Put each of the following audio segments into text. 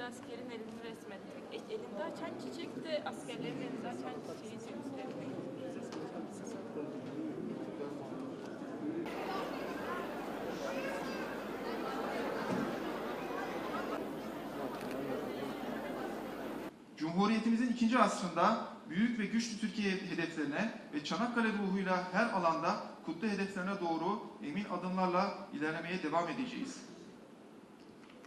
bir askerin elini resmetmek. E, elinde açan çiçek de askerlerin elinde açan çiçeği. Cumhuriyetimizin ikinci asrında büyük ve güçlü Türkiye hedeflerine ve Çanakkale ruhuyla her alanda kutlu hedeflerine doğru emin adımlarla ilerlemeye devam edeceğiz.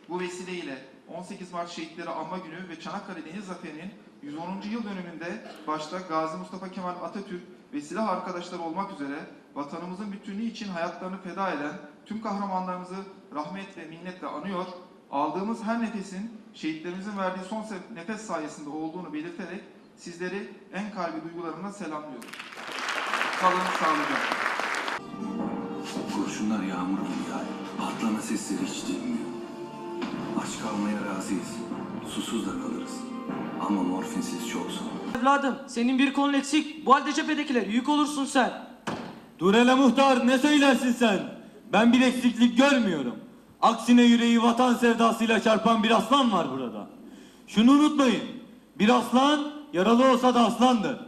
Bu vesileyle 18 Mart Şehitleri Anma Günü ve Çanakkale Deniz Zaferi'nin 110. yıl dönümünde başta Gazi Mustafa Kemal Atatürk ve silah arkadaşları olmak üzere vatanımızın bütünlüğü için hayatlarını feda eden tüm kahramanlarımızı rahmet ve minnetle anıyor, aldığımız her nefesin şehitlerimizin verdiği son nefes sayesinde olduğunu belirterek sizleri en kalbi duygularımla selamlıyorum. Kalın sağlıcakla. Kurşunlar yağmur gibi yağıyor. Patlama sesleri hiç dinmiyor. Kalmaya razıyız. Susuz da kalırız. Ama morfinsiz çok zor. Evladım senin bir konun eksik. Bu halde cephedekiler yük olursun sen. Dur hele muhtar ne söylersin sen? Ben bir eksiklik görmüyorum. Aksine yüreği vatan sevdasıyla çarpan bir aslan var burada. Şunu unutmayın. Bir aslan yaralı olsa da aslandır.